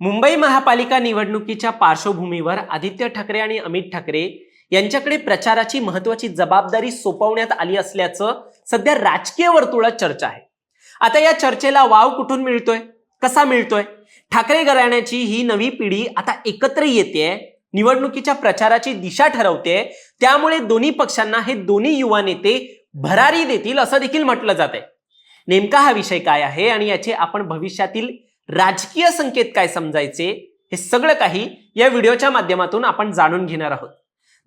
मुंबई महापालिका निवडणुकीच्या पार्श्वभूमीवर आदित्य ठाकरे आणि अमित ठाकरे यांच्याकडे प्रचाराची महत्वाची जबाबदारी सोपवण्यात आली असल्याचं सध्या राजकीय वर्तुळात चर्चा आहे. आता या चर्चेला वाव कुठून मिळतोय? कसा मिळतोय? ठाकरे घराण्याची ही नवी पिढी आता एकत्र येते निवडणुकीच्या प्रचाराची दिशा ठरवते त्यामुळे दोन्ही पक्षांना हे दोन्ही युवा नेते भरारी देतील असं देखील म्हटलं जात आहे नेमका हा विषय काय आहे आणि याचे आपण भविष्यातील राजकीय संकेत काय समजायचे हे सगळं काही या व्हिडिओच्या माध्यमातून आपण जाणून घेणार आहोत.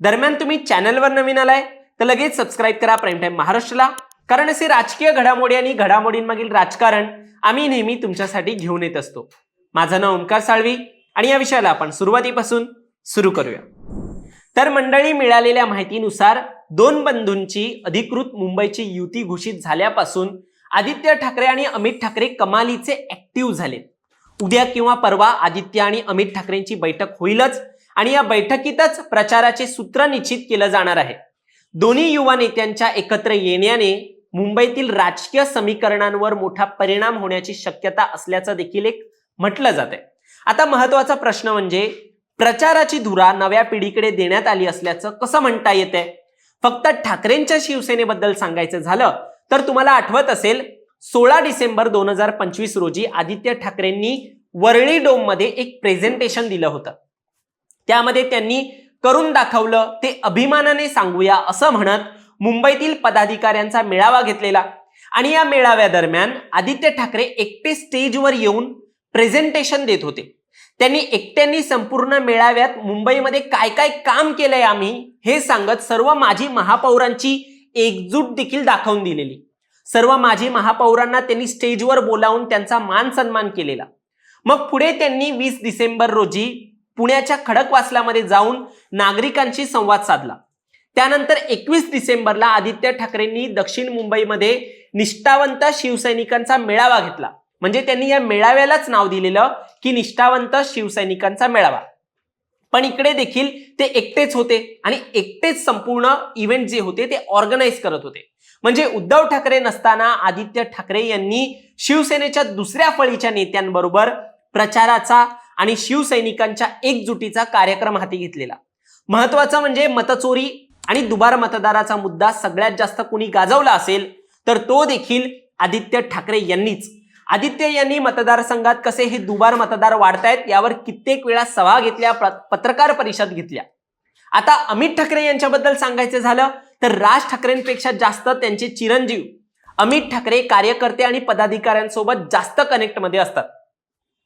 दरम्यान तुम्ही चॅनलवर नवीन आलाय तर लगेच सबस्क्राईब करा प्राईम टाईम महाराष्ट्रला कारण असे राजकीय घडामोडी आणि घडामोडींमागील राजकारण आम्ही नेहमी तुमच्यासाठी घेऊन येत असतो. माझं नाव ओंकार साळवी आणि या विषयाला आपण सुरुवातीपासून सुरू करूया. तर मंडळी मिळालेल्या माहितीनुसार दोन बंधूंची अधिकृत मुंबईची युती घोषित झाल्यापासून आदित्य ठाकरे आणि अमित ठाकरे कमालीचे ऍक्टिव्ह झाले उद्या किंवा परवा आदित्य आणि अमित ठाकरेंची बैठक होईलच आणि या बैठकीतच प्रचाराचे सूत्र निश्चित केलं जाणार आहे. दोन्ही युवा नेत्यांच्या एकत्र येण्याने मुंबईतील राजकीय समीकरणांवर मोठा परिणाम होण्याची शक्यता असल्याचं देखील एक म्हटलं जात आहे आता महत्त्वाचा प्रश्न म्हणजे प्रचाराची धुरा नव्या पिढीकडे देण्यात आली असल्याचं कसं म्हणता येते फक्त ठाकरेंच्या शिवसेनेबद्दल सांगायचं झालं तर तुम्हाला आठवत असेल सोळा डिसेंबर दोन हजार पंचवीस रोजी आदित्य ठाकरेंनी वरळी डोममध्ये एक प्रेझेंटेशन दिलं होतं. त्यामध्ये त्यांनी करून दाखवलं ते अभिमानाने सांगूया असं म्हणत मुंबईतील पदाधिकाऱ्यांचा मेळावा घेतलेला. आणि या मेळाव्या दरम्यान आदित्य ठाकरे एकटे स्टेजवर येऊन प्रेझेंटेशन देत होते. त्यांनी एकट्यांनी संपूर्ण मेळाव्यात मुंबईमध्ये काय काय काम केलंय आम्ही हे सांगत सर्व माजी महापौरांची एकजूट देखील दाखवून दिलेली. सर्व माजी महापौरांना त्यांनी स्टेजवर बोलावून त्यांचा मान सन्मान केलेला. मग पुढे त्यांनी वीस डिसेंबर रोजी पुण्याच्या खडकवासलामध्ये जाऊन नागरिकांशी संवाद साधला. त्यानंतर एकवीस डिसेंबरला आदित्य ठाकरेंनी दक्षिण मुंबईमध्ये निष्ठावंत शिवसैनिकांचा मेळावा घेतला. म्हणजे त्यांनी या मेळाव्यालाच नाव दिलेलं की निष्ठावंत शिवसैनिकांचा मेळावा. पण इकडे देखील ते एकटेच होते आणि एकटेच संपूर्ण इव्हेंट जे होते ते ऑर्गनाईज करत होते. म्हणजे उद्धव ठाकरे नसताना आदित्य ठाकरे यांनी शिवसेनेच्या दुसऱ्या फळीच्या नेत्यांबरोबर प्रचाराचा आणि शिवसैनिकांच्या एकजुटीचा कार्यक्रम हाती घेतलेला. महत्वाचं म्हणजे मतचोरी आणि दुबार मतदाराचा मुद्दा सगळ्यात जास्त कुणी गाजवला असेल तर तो देखील आदित्य ठाकरे यांनीच. आदित्य यांनी मतदारसंघात कसे हे दुबार मतदार वाढतायत यावर कित्येक वेळा सभा घेतल्या पत्रकार परिषद घेतल्या. आता अमित ठाकरे यांच्याबद्दल सांगायचं झालं तर राज ठाकरेंपेक्षा जास्त त्यांचे चिरंजीव अमित ठाकरे कार्यकर्ते आणि पदाधिकाऱ्यांसोबत जास्त कनेक्टमध्ये असतात.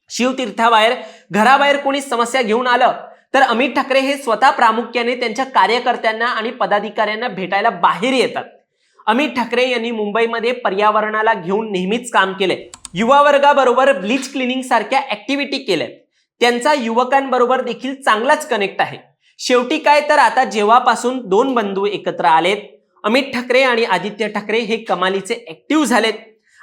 शिवतीर्थाबाहेर घराबाहेर कोणी समस्या घेऊन आलं तर अमित ठाकरे हे स्वतः प्रामुख्याने त्यांच्या कार्यकर्त्यांना आणि पदाधिकाऱ्यांना भेटायला बाहेर येतात. अमित ठाकरे यांनी मुंबईमध्ये पर्यावरणाला घेऊन नेहमीच काम केले. युवा वर्गाबरोबर ब्लीच क्लिनिंग सारख्या ऍक्टिव्हिटी केल्यात. त्यांचा युवकांबरोबर देखील चांगलाच कनेक्ट आहे. शेवटी काय तर आता जेव्हापासून दोन बंधू एकत्र आलेत. अमित ठाकरे आणि आदित्य ठाकरे हे कमालीचे ऍक्टिव्ह झालेत.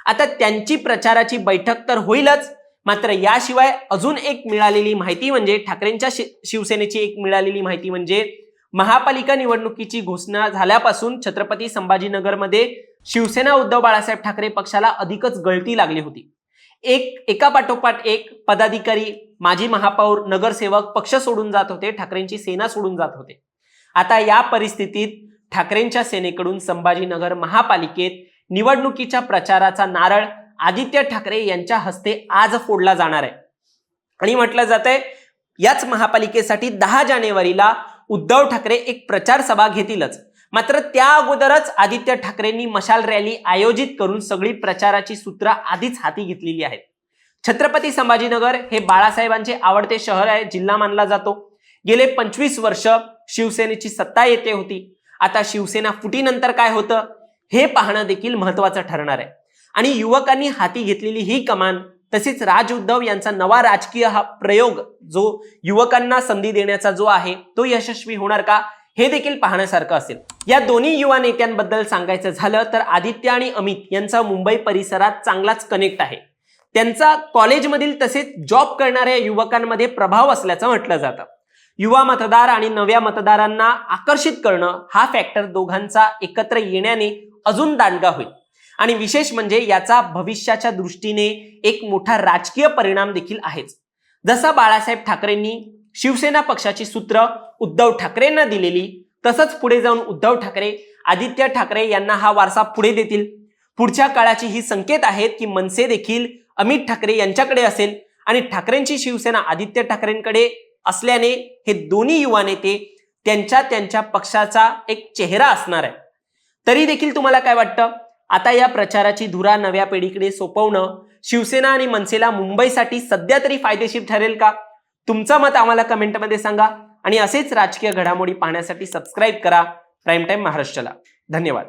आता त्यांची प्रचाराची बैठक तर होईलच. मात्र याशिवाय अजून एक मिळालेली माहिती म्हणजे ठाकरेंच्या शि- शिवसेनेची एक मिळालेली माहिती म्हणजे महापालिका निवडणुकीची घोषणा झाल्यापासून छत्रपती संभाजीनगरमध्ये शिवसेना उद्धव बाळासाहेब ठाकरे पक्षाला अधिकच गळती लागली होती. एक एका पाठोपाठ एक पदाधिकारी माजी महापौर नगरसेवक पक्ष सोडून जात होते ठाकरेंची सेना सोडून जात होते. आता या परिस्थितीत ठाकरेंच्या सेनेकडून संभाजीनगर महापालिकेत निवडणुकीच्या प्रचाराचा नारळ आदित्य ठाकरे यांच्या हस्ते आज फोडला जाणार आहे. आणि म्हटलं जात आहे याच महापालिकेसाठी दहा जानेवारीला उद्धव ठाकरे एक प्रचार सभा घेतीलच. मात्र त्या अगोदरच आदित्य ठाकरेंनी मशाल रॅली आयोजित करून सगळी प्रचाराची सूत्र आधीच हाती घेतलेली आहेत. छत्रपती संभाजीनगर हे बाळासाहेबांचे आवडते शहर आहे जिल्हा मानला जातो. गेले पंचवीस वर्ष शिवसेनेची सत्ता येते होती. आता शिवसेना फुटीनंतर काय होतं हे पाहणं देखील महत्वाचं ठरणार आहे. आणि युवकांनी हाती घेतलेली ही कमान तसेच राज उद्धव यांचा नवा राजकीय हा प्रयोग जो युवकांना संधी देण्याचा जो आहे तो यशस्वी होणार का? हे देखील पाहण्यासारखं असेल. या दोन्ही युवा नेत्यांबद्दल सांगायचं झालं तर आदित्य आणि अमित यांचा मुंबई परिसरात चांगलाच कनेक्ट आहे. त्यांचा कॉलेजमधील तसेच जॉब करणाऱ्या युवकांमध्ये प्रभाव असल्याचं म्हटलं जातं. युवा मतदार आणि नव्या मतदारांना आकर्षित करणं हा फॅक्टर दोघांचा एकत्र येण्याने अजून दांडगा होईल. आणि विशेष म्हणजे याचा भविष्याच्या दृष्टीने एक मोठा राजकीय परिणाम देखील आहेच. जसा बाळासाहेब ठाकरेंनी शिवसेना पक्षाची सूत्र उद्धव ठाकरेंना दिलेली. तसंच पुढे जाऊन उद्धव ठाकरे आदित्य ठाकरे यांना हा वारसा पुढे देतील. पुढच्या काळाची ही संकेत आहेत की मनसे देखील अमित ठाकरे यांच्याकडे असेल आणि ठाकरेंची शिवसेना आदित्य ठाकरेंकडे असल्याने हे दोन्ही युवा नेते त्यांच्या त्यांच्या पक्षाचा एक चेहरा असणार आहे तरी देखील तुम्हाला काय वाटतं? आता या प्रचाराची धुरा नव्या पिढीकडे सोपवणं शिवसेना आणि मनसेला मुंबईसाठी सध्या तरी फायदेशीर ठरेल का? तुमचं मत आम्हाला कमेंटमध्ये सांगा. आणि असेच राजकीय घडामोडी पाहण्यासाठी सबस्क्राईब करा. प्राईम टाईम महाराष्ट्राला. धन्यवाद.